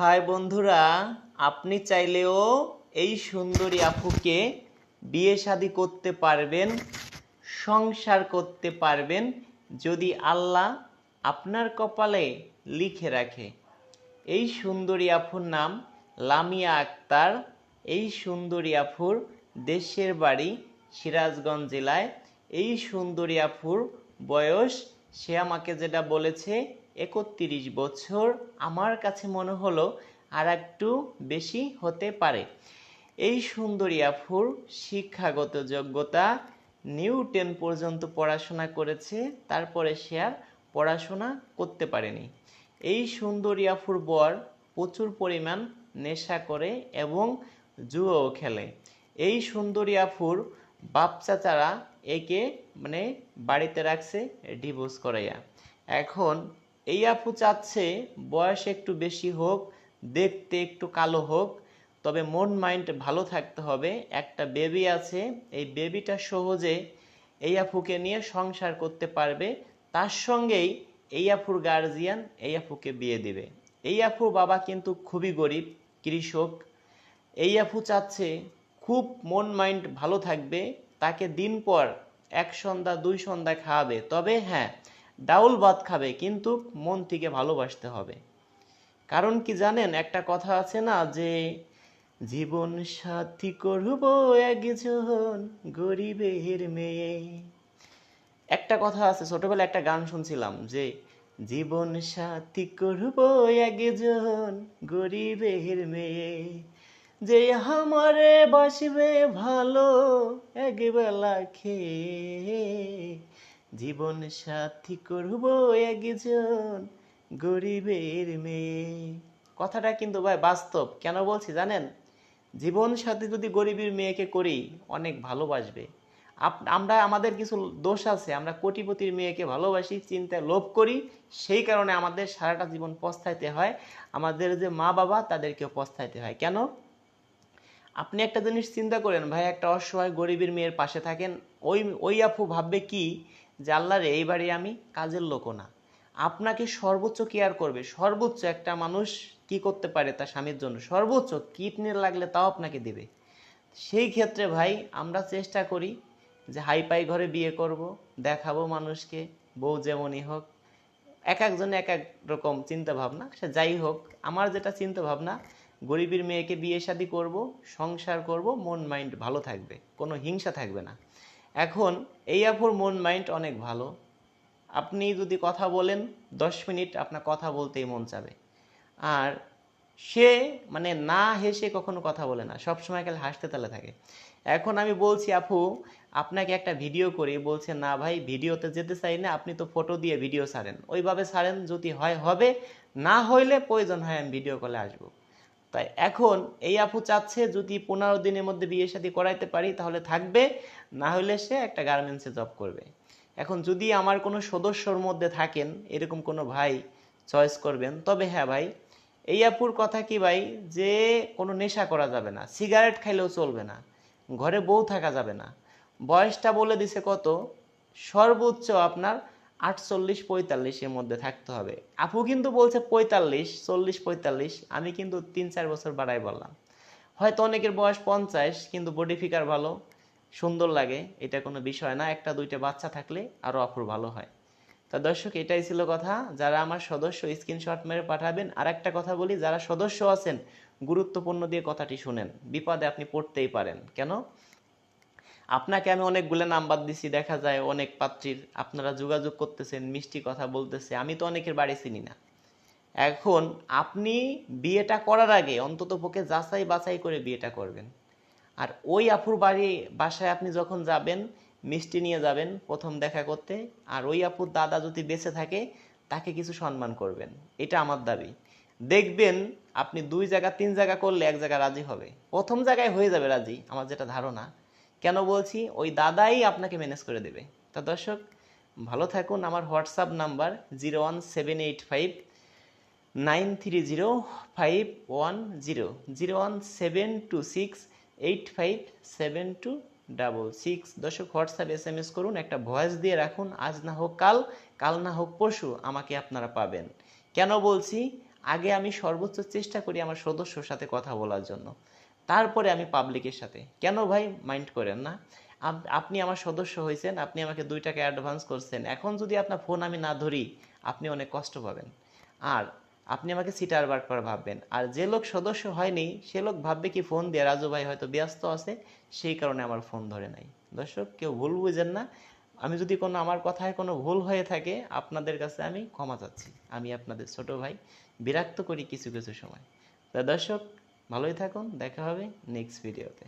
High বন্ধুরা, আপনি চাইলেও এই সুন্দরী আপুকে বিয়ে শাদি করতে পারবেন, সংসার করতে পারবেন, যদি আল্লাহ আপনার কপালে লিখে রাখে। এই সুন্দরী আফুর নাম লামিয়া আক্তার। এই সুন্দরী আফুর দেশের বাড়ি সিরাজগঞ্জ জেলায়। এই সুন্দরী আফুর বয়স, সে আমাকে যেটা বলেছে একত্রিশ বছর আমার কাছে মনে হলো আর একটু বেশি হতে পারে। এই সুন্দরী আফুর শিক্ষাগত যোগ্যতা নিউ টেন পর্যন্ত পড়াশোনা করেছে, তারপরে সে আর পড়াশোনা করতে পারেনি। এই সুন্দরী আফুর বর প্রচুর পরিমাণ নেশা করে এবং জুয়াও খেলে। এই সুন্দরী আফুর বাপ চাচারা একে মানে বাড়িতে রাখছে, ডিভোর্স করাইয়া। এখন এই আপু চাচ্ছে বয়স একটু বেশি হোক, দেখতে একটু কালো হোক, তবে মন মাইন্ড ভালো থাকতে হবে। একটা বেবি আছে, এই বেবিটা সহজে এই আপুকে নিয়ে সংসার করতে পারবে। তার সঙ্গেই এই আপুর গার্জিয়ান এই আপুকে বিয়ে দেবে। এই আপুর বাবা কিন্তু খুবই গরিব, কৃষক। এই আপু চাচ্ছে খুব মন মাইন্ড ভালো থাকবে, তাকে দিন পর এক সন্ধ্যা, দুই সন্ধ্যা খাওয়াবে। তবে হ্যাঁ ডাউল ভাত খাবে, কিন্তু মন থেকে ভালোবাসতে হবে। কারণ কি জানেন, একটা কথা আছে না যে, জীবন সাথী করব একজন গরিবের মেয়ে। একটা কথা আছে, ছোটবেলায় একটা গান শুনছিলাম যে, জীবন সাথী করব একজন গরিবের মেয়ে। যে আমারে বাসবে ভালো একবেলা খেয়ে। জীবন সাথী করব একজন গরিবের মেয়ে। কথাটা কিন্তু ভাই বাস্তব। কেন বলছি জানেন? জীবন সাথী যদি গরিবের মেয়েকে করি, অনেক ভালোবাসবে। আমরা, আমাদের কিছু দোষ আছে। আমরা কোটিপতির মেয়েকে ভালোবাসি, চিন্তায় লোভ করি, সেই কারণে আমাদের সারাটা জীবন পস্তাইতে হয়। আমাদের যে মা বাবা, তাদেরকেও পস্তাইতে হয়। কেন? আপনি একটা জিনিস চিন্তা করেন, ভাই, একটা অসহায় গরিবের মেয়ের পাশে থাকেন। ওই ওই আপু ভাববে কি? যে আল্লাহ রে এই বাড়ি আমি কাজের লোকও না। আপনাকে সর্বোচ্চ কেয়ার করবে। সর্বোচ্চ একটা মানুষ কি করতে পারে তার স্বামীর জন্য? সর্বোচ্চ কিডনি লাগলে তাও আপনাকে দেবে। সেই ক্ষেত্রে ভাই, আমরা চেষ্টা করি যে হাই পাই ঘরে বিয়ে করব, দেখাবো মানুষকে, বউ যেমনই হোক। এক একজনে এক এক রকম চিন্তা ভাবনা সে যাই হোক, আমার যেটা চিন্তা ভাবনা গরিবের মেয়েকে বিয়ে শাদি করব, সংসার করব মন মাইন্ড ভালো থাকবে, কোনো হিংসা থাকবে না। এখন এই আপুর মন মাইন্ড অনেক ভালো। আপনি যদি কথা বলেন, দশ মিনিট আপনার কথা বলতেই মন চাবে। আর সে মানে না হেসে কখনো কথা বলে না, সব সময় খালি হাসতে তালে থাকে। এখন আমি বলছি, আপু, আপনাকে একটা ভিডিও করি। বলছে, না ভাই, ভিডিওতে যেতে চাই না, আপনি তো ফটো দিয়ে ভিডিও ছাড়েন। ওইভাবে ছাড়েন যদি হয়, হবে। না হইলে প্রয়োজন হয় আমি ভিডিও কলে আসব। তাই এখন এই আপু চাচ্ছে যদি পনেরো দিনের মধ্যে বিয়ে শাদী করাইতে পারি, তাহলে থাকবে। না হলে সে একটা গার্মেন্টসে জব করবে। এখন যদি আমার কোনো সদস্যর মধ্যে থাকেন, এরকম কোনো ভাই চয়েস করবেন, তবে হ্যাঁ ভাই, এই আপুর কথা কি ভাই? যে কোনো নেশা করা যাবে না সিগারেট খাইলেও চলবে না, ঘরে বউ থাকা যাবে না। বয়সটা বলে দিছে কত? সর্বোচ্চ আপনার আটচল্লিশ পঁয়তাল্লিশের মধ্যে থাকতে হবে। আপু কিন্তু বলছে পঁয়তাল্লিশ চল্লিশ পঁয়তাল্লিশ আমি কিন্তু তিন চার বছর বাড়াই বললাম। হয়তো অনেকের বয়স পঞ্চাশ, কিন্তু বডি ফিগার ভালো, সুন্দর লাগে, এটা কোনো বিষয় না। একটা, দুইটা বাচ্চা থাকলে আরও অফুর ভালো হয়। তা দর্শক, এটাই ছিল কথা। যারা আমার সদস্য স্ক্রিনশট মেরে পাঠাবেন। আর একটা কথা বলি, যারা সদস্য আছেন, গুরুত্বপূর্ণ দিয়ে কথাটি শুনেন। বিপদে আপনি পড়তেই পারেন। কেন? আপনাকে আমি অনেকগুলো নাম্বার দিছি, দেখা যায় অনেক পাত্রীর। আপনারা যোগাযোগ করতেছেন, মিষ্টি কথা বলতেছে। আমি তো অনেকের বাড়ি চিনি না। এখন আপনি বিয়েটা করার আগে অন্তত পক্ষে যাচাই বাছাই করে বিয়েটা করবেন। আর ওই আপুর বাড়ি, বাসায় আপনি যখন যাবেন, মিষ্টি নিয়ে যাবেন প্রথম দেখা করতে, আর ওই আপুর দাদা যদি বেঁচে থাকে, তাকে কিছু সম্মান করবেন। এটা আমার দাবি। দেখবেন আপনি দুই জায়গা, তিন জায়গা করলে এক জায়গা রাজি হবে। প্রথম জায়গায় হয়ে যাবে রাজি, আমার যেটা ধারণা। কেন বলছি? ওই দাদাই আপনাকে ম্যানেজ করে দেবে। তা দর্শক, ভালো থাকুন। আমার WhatsApp number zero one seven eight five, nine three zero five one zero zero one seven two six eight five seven two double six. দর্শক, হোয়াটসঅ্যাপ এস এম এস করুন, একটা ভয়েস দিয়ে রাখুন, আজ না হোক কাল কাল না হোক পরশু আমাকে আপনারা পাবেন। কেন বলছি? আগে আমি সর্বোচ্চ চেষ্টা করি আমার সদস্যর সাথে কথা বলার জন্য। তারপরে আমি পাবলিকের সাথে। কেন ভাই? মাইন্ড করেন না। আপনি আমার সদস্য হয়েছেন, আপনি আমাকে দুই টাকা অ্যাডভান্স করছেন। এখন যদি আপনার ফোন আমি না ধরি, আপনি অনেক কষ্ট পাবেন। আর আপনি আমাকে সিটার বার করে ভাববেন। আর যে লোক সদস্য হয়নি, সে লোক ভাববে কি ফোন দিয়ে রাজু ভাই হয়তো ব্যস্ত আছে, সেই কারণে আমার ফোন ধরে নাই। দর্শক, কেউ ভুল বুঝেন না। আমি যদি কোনো আমার কথায় কোনো ভুল হয়ে থাকে, আপনাদের কাছে আমি ক্ষমা চাচ্ছি। আমি আপনাদের ছোট ভাই, বিরক্ত করি কিছু কিছু সময়। তা দর্শক ভালোই থাকুন দেখা হবে নেক্সট ভিডিওতে